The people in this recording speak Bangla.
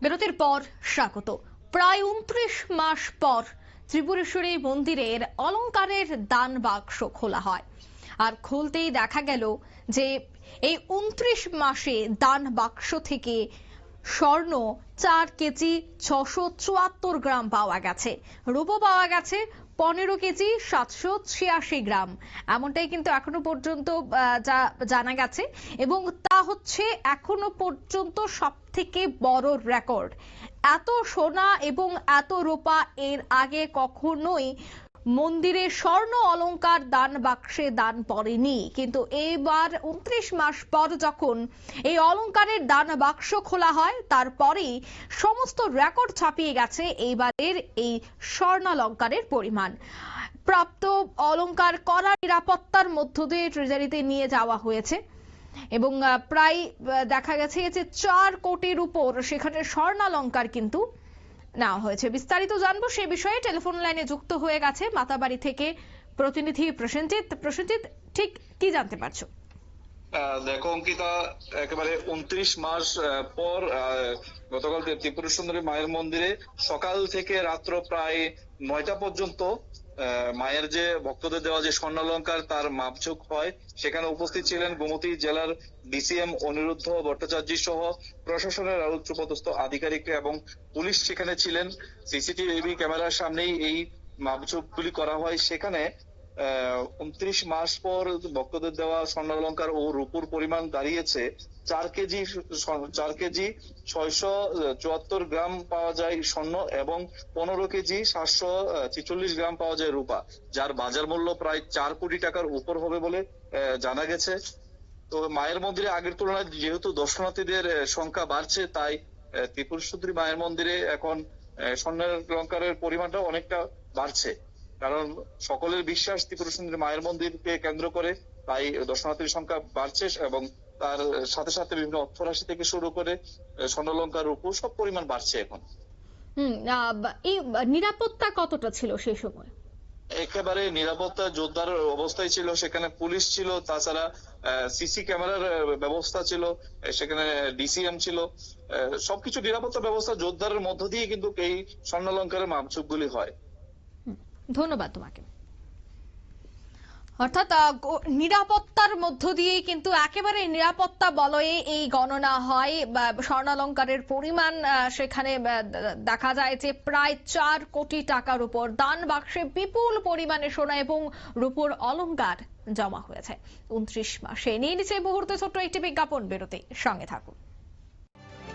বিরতির পর স্বাগত। প্রায় উনত্রিশ মাস পর ত্রিপুরেশ্বরী মন্দিরের অলঙ্কারের দান বাক্স খোলা হয়। আর খুলতেই দেখা গেল যে এই উনত্রিশ মাসে দান বাক্স থেকে স্বর্ণ চার কেজি ছশো চুয়াত্তর গ্রাম পাওয়া গেছে। রূপো পাওয়া গেছে পনেরো কেজি সাতশো ছিয়াশি গ্রাম। এমনটাই কিন্তু এখনও পর্যন্ত যা জানা গেছে। এবং তা হচ্ছে এখনও পর্যন্ত সব থেকে বড় রেকর্ড এত সোনা এবং এত রূপা এর আগে কখনোই মন্দিরে স্বর্ণ অলংকার দান বাক্সে দান পড়েনি। কিন্তু এইবার উনত্রিশ মাস পর যখন এই অলংকারের দান বাক্স খোলা হয়, তারপরেই সমস্ত রেকর্ড ছাপিয়ে গেছে এইবারের এই স্বর্ণালঙ্কারের পরিমাণ। প্রাপ্ত অলংকার কড়া নিরাপত্তার মধ্য দিয়ে ট্রেজারিতে নিয়ে যাওয়া হয়েছে। এবং প্রায় দেখা গেছে যে চার কোটির উপর সেখানে স্বর্ণালঙ্কার কিন্তু নেওয়া হয়েছে। বিস্তারিত জানব সে বিষয়ে। টেলিফোন লাইনে যুক্ত হয়ে গেছে মাতাবাড়ি থেকে প্রতিনিধি প্রসেনজিৎ। প্রসেনজিৎ, ঠিক কি জানতে পারছ? দেখো, অঙ্কিতা, একেবারে উনত্রিশ মাস পর গতকাল ত্রিপুরা সুন্দরী মায়ের মন্দিরে সকাল থেকে রাত্র প্রায় নয়টা পর্যন্ত মায়ের যে ভক্তদের দেওয়া যে স্বর্ণালঙ্কার, তার মাপঝোক হয়। সেখানে উপস্থিত ছিলেন গোমতী জেলার ডিসিএম অনিরুদ্ধ ভট্টাচার্য সহ প্রশাসনের আরও উচ্চপদস্থ আধিকারিকরা এবং পুলিশ সেখানে ছিলেন। সিসিটিভি ক্যামেরার সামনেই এই মাপঝোকগুলি করা হয়। সেখানে উনত্রিশ মাস পর ভক্তদের দেওয়া স্বর্ণালঙ্কার ও রূপুর পরিমাণ দাঁড়িয়েছে। চার কেজি চার কেজি ছয়শো চুয়াত্তর গ্রাম পাওয়া যায় স্বর্ণ এবং পনেরো কেজি সাতশো ছেচল্লিশ গ্রাম পাওয়া যায় রূপা, যার বাজার মূল্য প্রায় চার কোটি টাকার উপর হবে বলে জানা গেছে। তো মায়ের মন্দিরে আগের তুলনায় যেহেতু দর্শনার্থীদের সংখ্যা বাড়ছে, তাই ত্রিপুর মায়ের মন্দিরে এখন স্বর্ণের অলঙ্কারের পরিমাণটা অনেকটা বাড়ছে। কারণ সকলের বিশ্বাস ত্রিপুরা সুন্দরী মায়ের মন্দিরকে কেন্দ্র করে তাই দর্শনার্থীর সংখ্যা বাড়ছে এবং তার সাথে সাথে বিভিন্ন অর্থরাশি থেকে শুরু করে স্বর্ণালঙ্কার রূপ সব পরিমাণ বাড়ছে এখন। হুম এই নিরাপত্তা কতটা ছিল সেই সময়? একেবারে নিরাপত্তা জোরদার অবস্থায় ছিল সেখানে পুলিশ ছিল তাছাড়া সিসি ক্যামেরার ব্যবস্থা ছিল সেখানে ডিসিএম ছিল সবকিছু নিরাপত্তা ব্যবস্থা জোরদারের মধ্য দিয়ে কিন্তু এই স্বর্ণালঙ্কারের মাপচুপগুলি হয়। ধন্যবাদ তোমাকে। অর্থাৎ নিরাপত্তার মধ্য দিয়েই কিন্তু একেবারে নিরাপত্তা বলয়ে এই গণনা হয়। স্বর্ণালঙ্কারের পরিমাণ সেখানে দেখা যায় যে প্রায় চার কোটি টাকার উপর দান বাক্সে বিপুল পরিমাণে সোনা এবং রূপোর অলংকার জমা হয়েছে। উনত্রিশ মাসে। নিয়ে নিচে মুহূর্তে ছোট্ট একটি বিজ্ঞাপন বেরোতে সঙ্গে থাকুন।